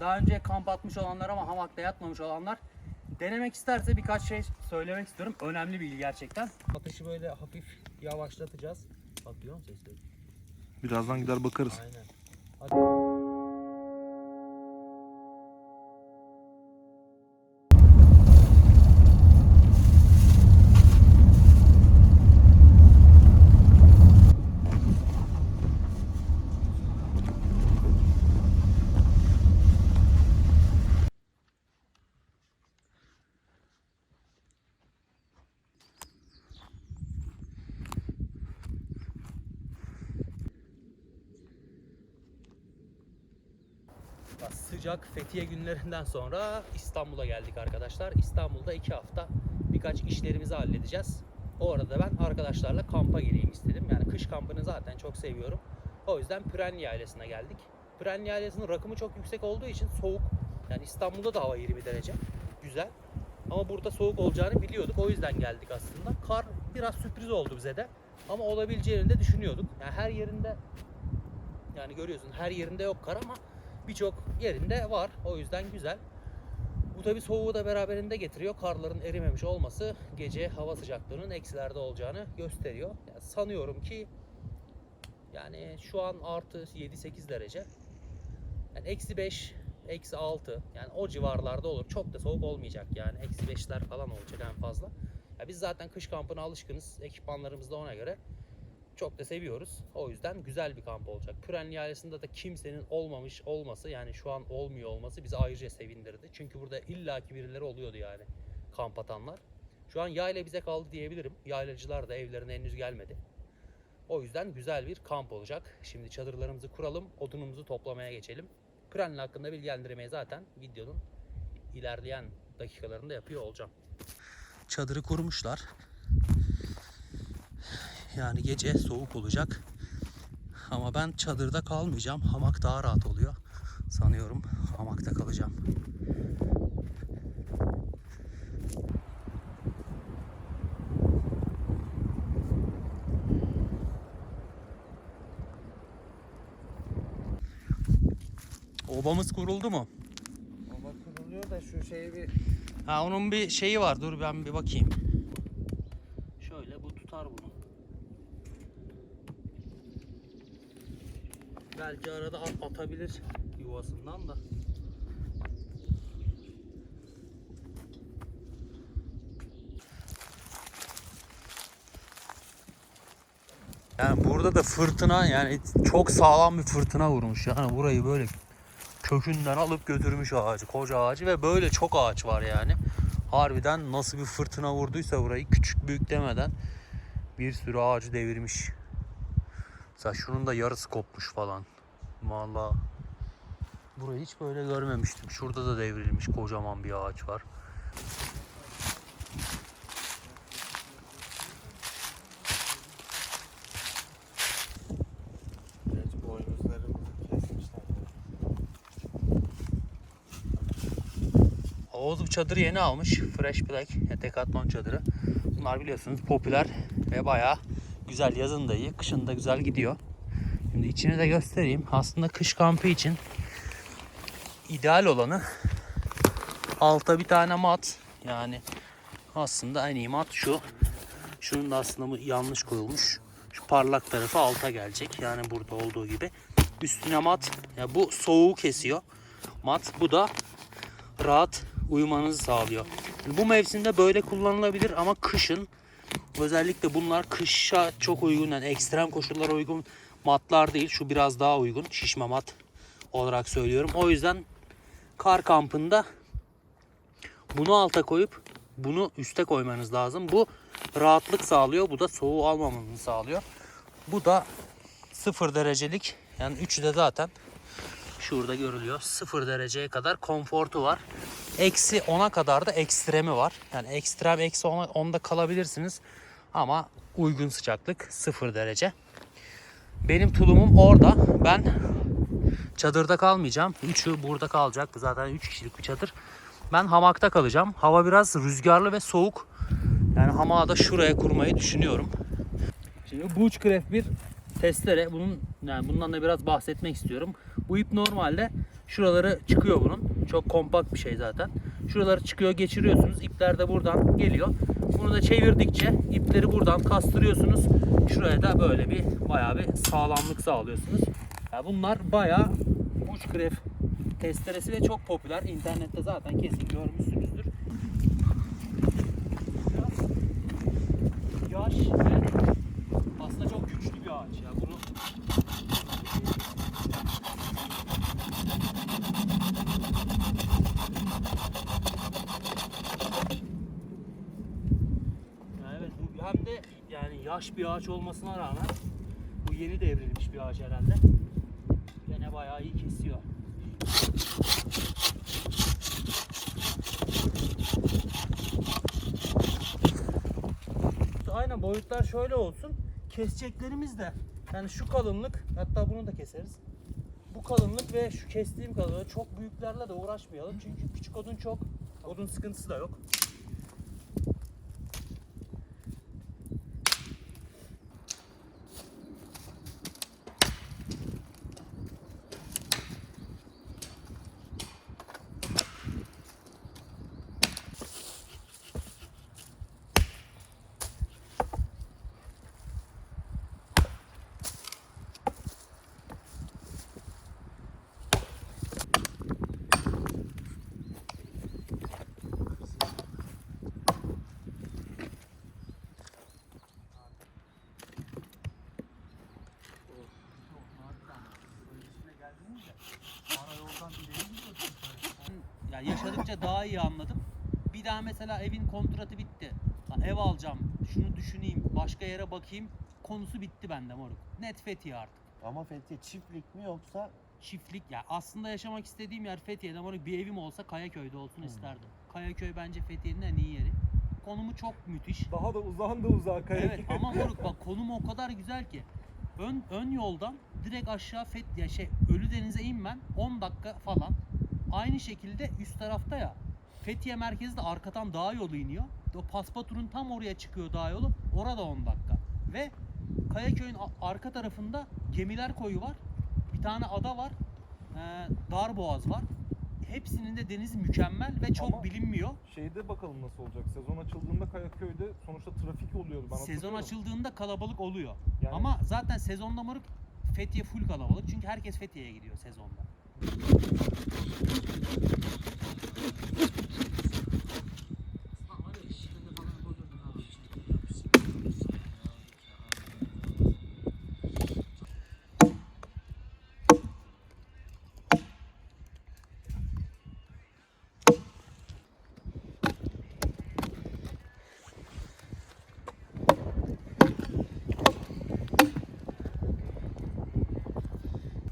Daha önce kamp atmış olanlar ama hamakta yatmamış olanlar denemek isterse birkaç şey söylemek istiyorum. Önemli bilgi gerçekten. Ateşi böyle hafif yavaşlatacağız. Bak duyuyor musun sesleri? Birazdan gider bakarız. Aynen. Ya Sıcak Fethiye günlerinden sonra İstanbul'a geldik arkadaşlar. İstanbul'da iki hafta birkaç işlerimizi halledeceğiz. O arada ben arkadaşlarla kampa gireyim istedim. Yani kış kampını zaten çok seviyorum. O yüzden Pürenli Yaylası'na geldik. Pürenli Yaylası'nın rakımı çok yüksek olduğu için soğuk. Yani İstanbul'da da hava 20 derece. Güzel. Ama burada soğuk olacağını biliyorduk. O yüzden geldik aslında. Kar biraz sürpriz oldu bize de. Ama olabileceğini de düşünüyorduk. Yani her yerinde yani görüyorsun her yerinde yok kar ama birçok yerinde var. O yüzden güzel. Bu tabi soğuğu da beraberinde getiriyor. Karların erimemiş olması gece hava sıcaklığının eksilerde olacağını gösteriyor. Yani sanıyorum ki yani şu an artı 7-8 derece. Yani eksi 5, eksi 6 yani o civarlarda olur. Çok da soğuk olmayacak yani. Eksi 5'ler falan olacak en fazla. Ya biz zaten kış kampına alışkınız. Ekipmanlarımız da ona göre çok da seviyoruz. O yüzden güzel bir kamp olacak. Pürenli Yaylası'nda da kimsenin olmamış olması yani şu an olmuyor olması bizi ayrıca sevindirdi. Çünkü burada illaki birileri oluyordu yani kamp atanlar. Şu an yayla bize kaldı diyebilirim. Yaylacılar da evlerine henüz gelmedi. O yüzden güzel bir kamp olacak. Şimdi çadırlarımızı kuralım, odunumuzu toplamaya geçelim. Pürenli hakkında bilgilendirmeyi zaten videonun ilerleyen dakikalarında yapıyor olacağım. Çadırı kurmuşlar. Yani gece soğuk olacak. Ama ben çadırda kalmayacağım. Hamak daha rahat oluyor. Sanıyorum hamakta kalacağım. Obamız kuruldu mu? Baba kuruluyor da şu şeyi bir Ha onun bir şeyi var. Dur ben bir bakayım. Şöyle bu tutar bunu. Belki arada at atabilir yuvasından da. Yani burada da fırtına yani çok sağlam bir fırtına vurmuş. Yani burayı böyle kökünden alıp götürmüş ağacı, koca ağacı ve böyle çok ağaç var yani. Harbiden nasıl bir fırtına vurduysa burayı küçük büyük demeden bir sürü ağacı devirmiş. Mesela şunun da yarısı kopmuş falan. Vallahi burayı hiç böyle görmemiştim. Şurada da devrilmiş kocaman bir ağaç var. geç boynuzlarımızı kesmişler. Oğuz bu çadırı yeni almış. Fresh Black yani Decathlon çadırı. Bunlar biliyorsunuz popüler ve bayağı güzel. Yazın da iyi, kışın da güzel gidiyor. İçini de göstereyim. Aslında kış kampı için ideal olanı alta bir tane mat. Yani aslında en iyi mat şu. Şunun da aslında yanlış koyulmuş. Şu parlak tarafı alta gelecek. Yani burada olduğu gibi. Üstüne mat. Ya bu soğuğu kesiyor. Mat. Bu da rahat uyumanızı sağlıyor. Yani bu mevsimde böyle kullanılabilir ama kışın özellikle bunlar kışa çok uygun yani ekstrem koşullara uygun matlar değil. Şu biraz daha uygun şişme mat olarak söylüyorum. O yüzden kar kampında bunu alta koyup bunu üste koymanız lazım. Bu rahatlık sağlıyor. Bu da soğuğu almamanızı sağlıyor. Bu da 0 derecelik yani üçü de zaten Şurada görülüyor. 0 dereceye kadar konfortu var. Eksi 10'a kadar da ekstremi var. Yani ekstrem eksi 10'a 10'da kalabilirsiniz. Ama uygun sıcaklık 0 derece. Benim tulumum orada. Ben çadırda kalmayacağım. Üçü burada kalacak. Zaten 3 kişilik bir çadır. Ben hamakta kalacağım. Hava biraz rüzgarlı ve soğuk. Yani hamağı da şuraya kurmayı düşünüyorum. Şimdi Bushcraft bir testere. Bunun yani bundan da biraz bahsetmek istiyorum. Bu ip normalde şuraları çıkıyor bunun. Çok kompakt bir şey zaten. Şuraları çıkıyor, geçiriyorsunuz. İpler de buradan geliyor. Bunu da çevirdikçe ipleri buradan kastırıyorsunuz. Şuraya da böyle bir bayağı bir sağlamlık sağlıyorsunuz. Yani bunlar bayağı gref testeresi ve çok popüler. İnternette zaten kesin görmüşsünüzdür. Yaş ve aslında çok güçlü bir ağaç ya. Bunu Ya evet bu hem de yani yaş bir ağaç olmasına rağmen bu yeni devrilmiş bir ağaç herhalde. Gene bayağı iyi kesiyor. Aynen boyutlar şöyle olsun. Keseceklerimiz de yani şu kalınlık hatta bunu da keseriz. Bu kalınlık ve şu kestiğim kalınlık çok büyüklerle de uğraşmayalım. Çünkü küçük odun çok. Odun sıkıntısı da yok. Ya yaşadıkça daha iyi anladım. Bir daha mesela evin kontratı bitti. Lan ev alacağım, şunu düşüneyim, başka yere bakayım. Konusu bitti bende moruk. Net Fethiye artık. Ama Fethiye çiftlik mi yoksa Çiftlik ya aslında yaşamak istediğim yer Fethiye'de moruk bir evim olsa Kayaköy'de olsun isterdim. Kayaköy bence Fethiye'nin en iyi yeri. Konumu çok müthiş. Daha da uzağın da uzağa Evet ama moruk bak konum o kadar güzel ki. Ön ön yoldan direkt aşağı Fethiye şey Ölüdeniz'e inmen 10 dakika falan. Aynı şekilde üst tarafta ya Fethiye merkezde arkadan dağ yolu iniyor. O Paspatur'un tam oraya çıkıyor dağ yolu. Orada 10 dakika. Ve Kayaköy'ün arka tarafında gemiler koyu var. Bir tane ada var. Ee, Darboğaz var. Hepsinin de denizi mükemmel ve çok Ama- bilinmiyor. Şeyde bakalım nasıl olacak. Sezon açıldığında Kayaköy'de sonuçta trafik oluyordu. Ben Sezon açıldığında kalabalık oluyor. Yani- Ama zaten sezonda moruk Fethiye full kalabalık. Çünkü herkes Fethiye'ye gidiyor sezonda.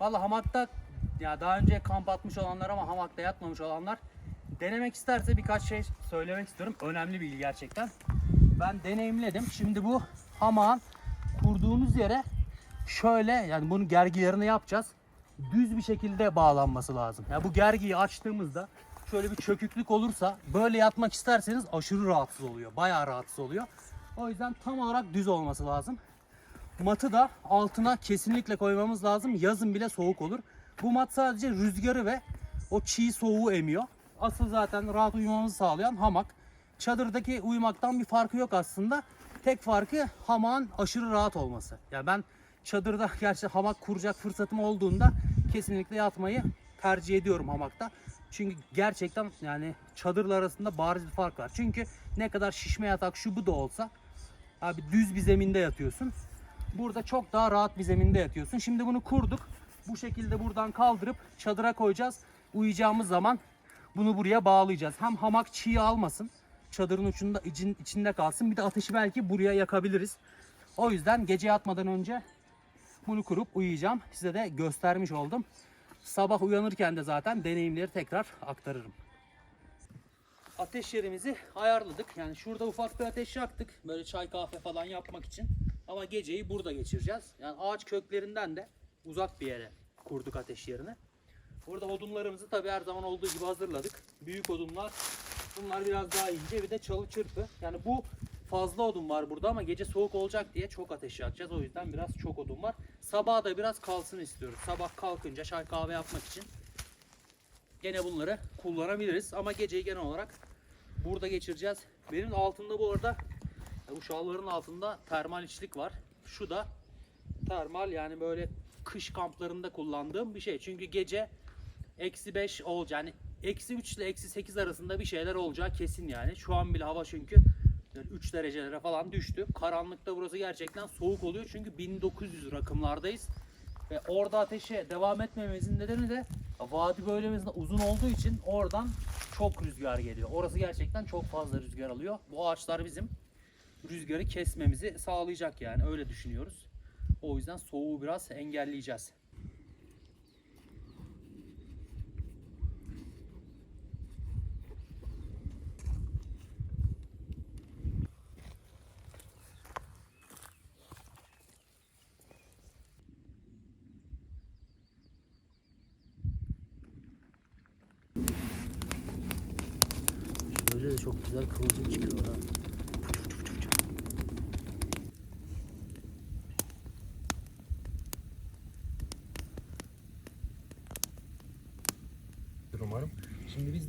Valla hamakta ya daha önce kamp atmış olanlar ama hamakta yatmamış olanlar denemek isterse birkaç şey söylemek istiyorum. Önemli bilgi gerçekten. Ben deneyimledim. Şimdi bu hamağın kurduğumuz yere şöyle yani bunun gergilerini yapacağız. Düz bir şekilde bağlanması lazım. Yani bu gergiyi açtığımızda şöyle bir çöküklük olursa böyle yatmak isterseniz aşırı rahatsız oluyor. Bayağı rahatsız oluyor. O yüzden tam olarak düz olması lazım. Matı da altına kesinlikle koymamız lazım. Yazın bile soğuk olur. Bu mat sadece rüzgarı ve o çiğ soğuğu emiyor. Asıl zaten rahat uyumamızı sağlayan hamak. Çadırdaki uyumaktan bir farkı yok aslında. Tek farkı hamağın aşırı rahat olması. Ya ben çadırda gerçi hamak kuracak fırsatım olduğunda kesinlikle yatmayı tercih ediyorum hamakta. Çünkü gerçekten yani çadırlar arasında bariz bir fark var. Çünkü ne kadar şişme yatak şu bu da olsa abi düz bir zeminde yatıyorsun. Burada çok daha rahat bir zeminde yatıyorsun. Şimdi bunu kurduk. Bu şekilde buradan kaldırıp çadıra koyacağız. Uyuyacağımız zaman bunu buraya bağlayacağız. Hem hamak çiğ almasın. Çadırın ucunda için- içinde kalsın. Bir de ateşi belki buraya yakabiliriz. O yüzden gece yatmadan önce bunu kurup uyuyacağım. Size de göstermiş oldum. Sabah uyanırken de zaten deneyimleri tekrar aktarırım. Ateş yerimizi ayarladık. Yani şurada ufak bir ateş yaktık. Böyle çay kahve falan yapmak için. Ama geceyi burada geçireceğiz. Yani ağaç köklerinden de uzak bir yere kurduk ateş yerini. Burada odunlarımızı tabii her zaman olduğu gibi hazırladık. Büyük odunlar. Bunlar biraz daha ince bir de çalı çırpı. Yani bu fazla odun var burada ama gece soğuk olacak diye çok ateş yakacağız. O yüzden biraz çok odun var. Sabaha da biraz kalsın istiyoruz. Sabah kalkınca çay kahve yapmak için gene bunları kullanabiliriz. Ama geceyi genel olarak burada geçireceğiz. Benim altında bu arada bu şalvarın altında termal içlik var. Şu da termal yani böyle kış kamplarında kullandığım bir şey. Çünkü gece eksi 5 olacak. Yani eksi 3 ile eksi 8 arasında bir şeyler olacağı kesin yani. Şu an bile hava çünkü 3 derecelere falan düştü. Karanlıkta burası gerçekten soğuk oluyor. Çünkü 1900 rakımlardayız. Ve orada ateşe devam etmememizin nedeni de vadi bölgemizde uzun olduğu için oradan çok rüzgar geliyor. Orası gerçekten çok fazla rüzgar alıyor. Bu ağaçlar bizim rüzgarı kesmemizi sağlayacak yani öyle düşünüyoruz. O yüzden soğuğu biraz engelleyeceğiz. Böyle de çok güzel kıvılcım çıkıyor ha.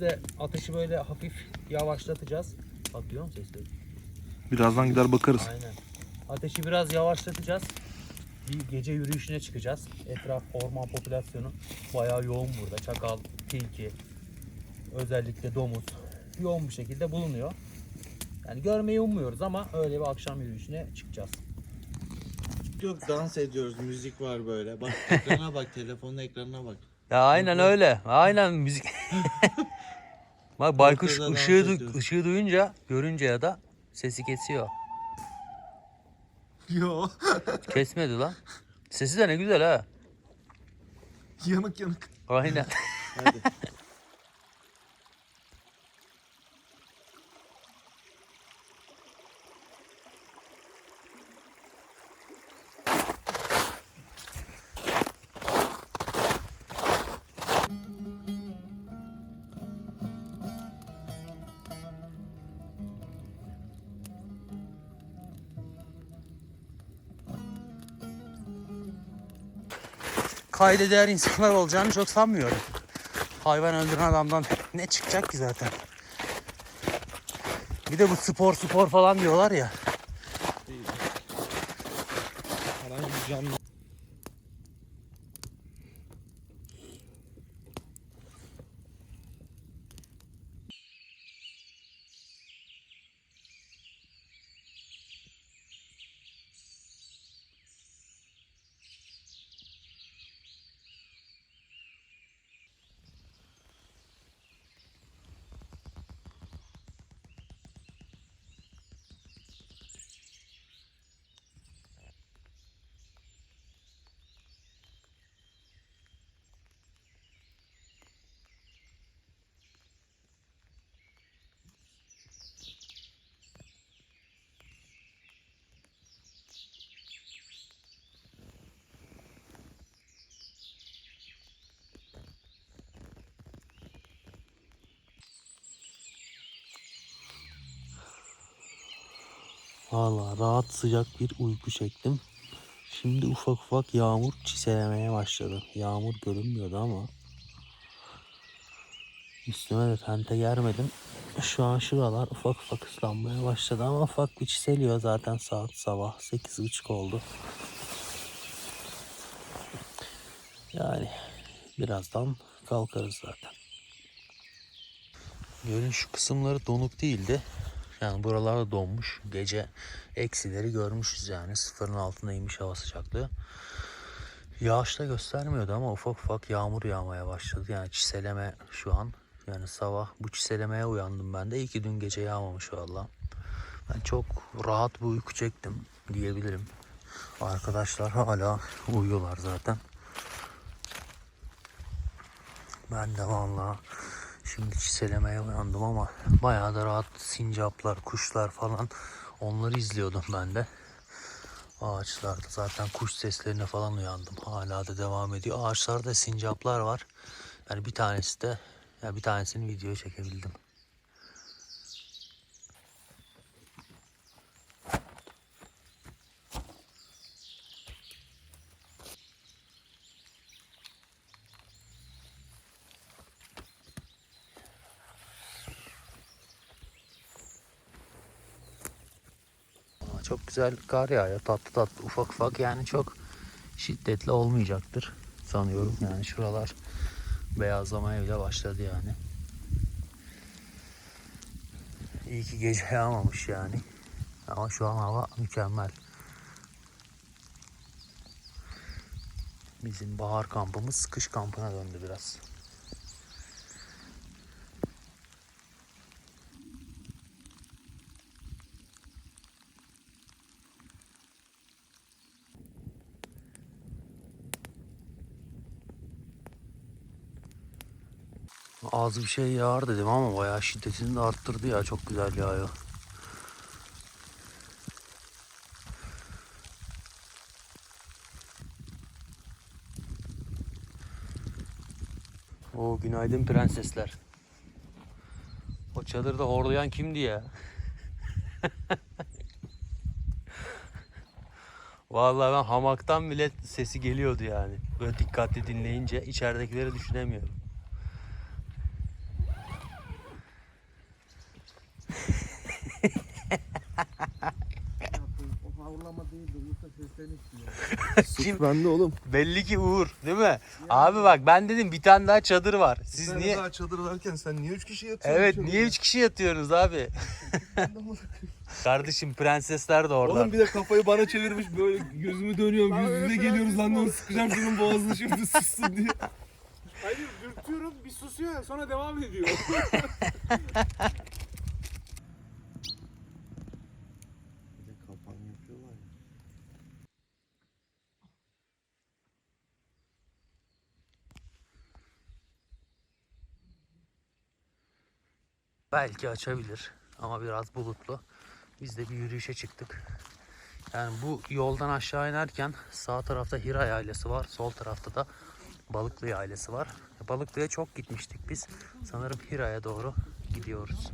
De ateşi böyle hafif yavaşlatacağız. Bak duyuyor musun sesleri? Birazdan gider bakarız. Aynen. Ateşi biraz yavaşlatacağız. Bir gece yürüyüşüne çıkacağız. Etraf orman popülasyonu bayağı yoğun burada. Çakal, tilki, özellikle domuz yoğun bir şekilde bulunuyor. Yani görmeyi ummuyoruz ama öyle bir akşam yürüyüşüne çıkacağız. Yok dans ediyoruz. Müzik var böyle. Bak ekrana bak. Telefonun ekranına bak. Ya aynen öyle. Aynen müzik. Bak baykuş ışığı, du- ışığı duyunca, görünce ya da sesi kesiyor. Yo. Kesmedi lan. Sesi de ne güzel ha. yanık yanık. Aynen. Hadi. Kayda değer insanlar olacağını çok sanmıyorum. Hayvan öldüren adamdan ne çıkacak ki zaten. Bir de bu spor spor falan diyorlar ya. Bir canlı. Valla rahat sıcak bir uyku çektim. Şimdi ufak ufak yağmur çiselemeye başladı. Yağmur görünmüyordu ama. Üstüme de tente germedim. Şu an şuralar ufak ufak ıslanmaya başladı ama ufak bir çiseliyor zaten saat sabah 8.30 oldu. Yani birazdan kalkarız zaten. Gölün şu kısımları donuk değildi. Yani buralarda donmuş. Gece eksileri görmüşüz yani. Sıfırın altında hava sıcaklığı. Yağış da göstermiyordu ama ufak ufak yağmur yağmaya başladı. Yani çiseleme şu an. Yani sabah bu çiselemeye uyandım ben de. İyi ki dün gece yağmamış valla. Ben çok rahat bir uyku çektim diyebilirim. Arkadaşlar hala uyuyorlar zaten. Ben de valla Şimdi çiselemeye uyandım ama bayağı da rahat sincaplar, kuşlar falan onları izliyordum ben de. Ağaçlarda zaten kuş seslerine falan uyandım. Hala da devam ediyor. Ağaçlarda sincaplar var. Yani bir tanesi de ya bir tanesini video çekebildim. Çok güzel kar yağıyor. Tatlı tatlı ufak ufak yani çok şiddetli olmayacaktır sanıyorum. Yani şuralar beyazlamaya bile başladı yani. İyi ki gece yağmamış yani. Ama şu an hava mükemmel. Bizim bahar kampımız kış kampına döndü biraz. Az bir şey yağar dedim ama bayağı şiddetini de arttırdı ya. Çok güzel yağıyor. O günaydın prensesler. O çadırda horlayan kimdi ya? Vallahi ben hamaktan bile sesi geliyordu yani. Böyle dikkatli dinleyince içeridekileri düşünemiyorum. O havlama değil de Yusuf sesleniş diyor. Kim? Bende oğlum. Belli ki Uğur değil mi? Abi bak ben dedim bir tane daha çadır var. Siz Sen niye... daha çadır varken sen niye üç kişi yatıyorsun? Evet niye üç kişi yatıyorsunuz abi? Kardeşim prensesler de orada. Oğlum bir de kafayı bana çevirmiş böyle gözümü dönüyorum yüz yüze geliyoruz lan onu sıkacağım şunun boğazını şimdi sussun diye. Hayır dürtüyorum bir susuyor sonra devam ediyor. Bir de kapan yapıyorlar ya. Belki açabilir ama biraz bulutlu. Biz de bir yürüyüşe çıktık. Yani bu yoldan aşağı inerken sağ tarafta Hira ailesi var. Sol tarafta da Balıklı ailesi var. Balıklı'ya çok gitmiştik biz. Sanırım Hira'ya doğru gidiyoruz.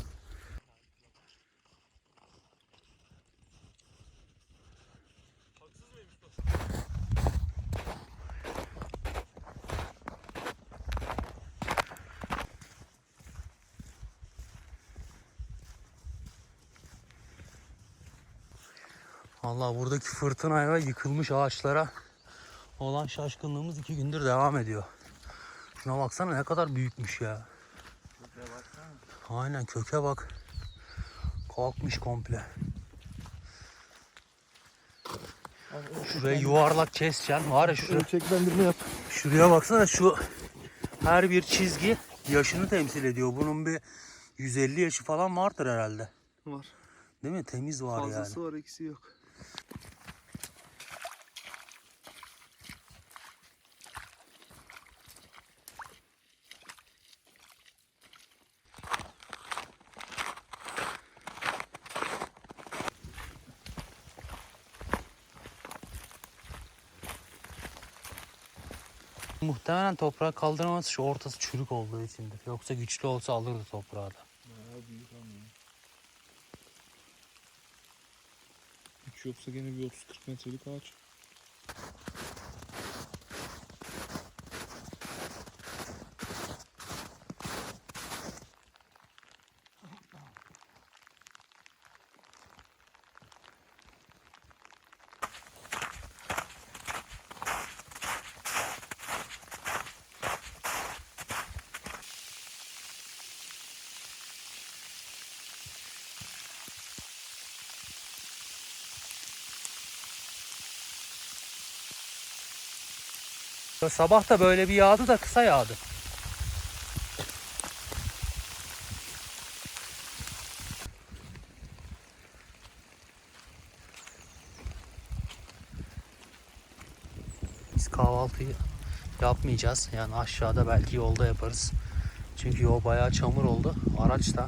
Buradaki fırtınaya yıkılmış ağaçlara olan şaşkınlığımız iki gündür devam ediyor. Şuna baksana ne kadar büyükmüş ya. Aynen köke bak. Kalkmış komple. Şuraya yuvarlak keseceksin. Var ya şuraya, Çeklendirme yap. şuraya baksana şu her bir çizgi yaşını temsil ediyor. Bunun bir 150 yaşı falan vardır herhalde. Var. Değil mi? Temiz var yani. Fazlası var eksi yok. Muhtemelen toprağı kaldıramaması şu ortası çürük olduğu içindir. Yoksa güçlü olsa alırdı toprağı da. Yoksa gene bir 30-40 metrelik ağaç. Sabah da böyle bir yağdı da kısa yağdı. Biz kahvaltıyı yapmayacağız. Yani aşağıda belki yolda yaparız. Çünkü yol bayağı çamur oldu. Araç da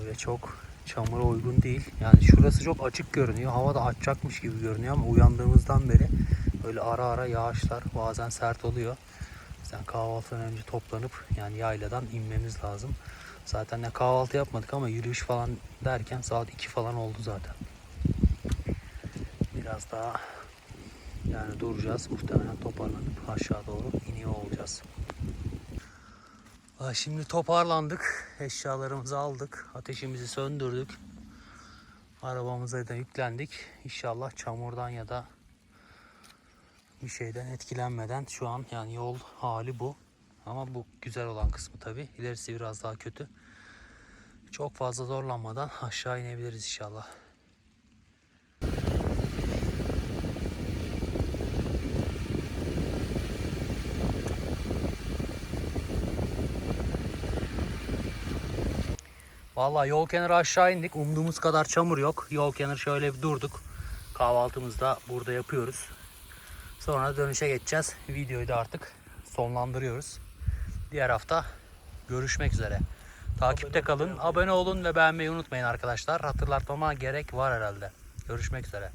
öyle çok çamura uygun değil. Yani şurası çok açık görünüyor. Hava da açacakmış gibi görünüyor ama uyandığımızdan beri böyle ara ara yağışlar bazen sert oluyor. Sen kahvaltıdan önce toplanıp yani yayladan inmemiz lazım. Zaten ne kahvaltı yapmadık ama yürüyüş falan derken saat 2 falan oldu zaten. Biraz daha yani duracağız. Muhtemelen toparlanıp aşağı doğru iniyor olacağız. Şimdi toparlandık. Eşyalarımızı aldık. Ateşimizi söndürdük. Arabamıza da yüklendik. İnşallah çamurdan ya da bir şeyden etkilenmeden şu an yani yol hali bu. Ama bu güzel olan kısmı tabi. İlerisi biraz daha kötü. Çok fazla zorlanmadan aşağı inebiliriz inşallah. Vallahi yol kenarı aşağı indik. Umduğumuz kadar çamur yok. Yol kenarı şöyle bir durduk. Kahvaltımızı da burada yapıyoruz. Sonra dönüşe geçeceğiz. Videoyu da artık sonlandırıyoruz. Diğer hafta görüşmek üzere. Takipte kalın, abone olun ve beğenmeyi unutmayın arkadaşlar. Hatırlatmama gerek var herhalde. Görüşmek üzere.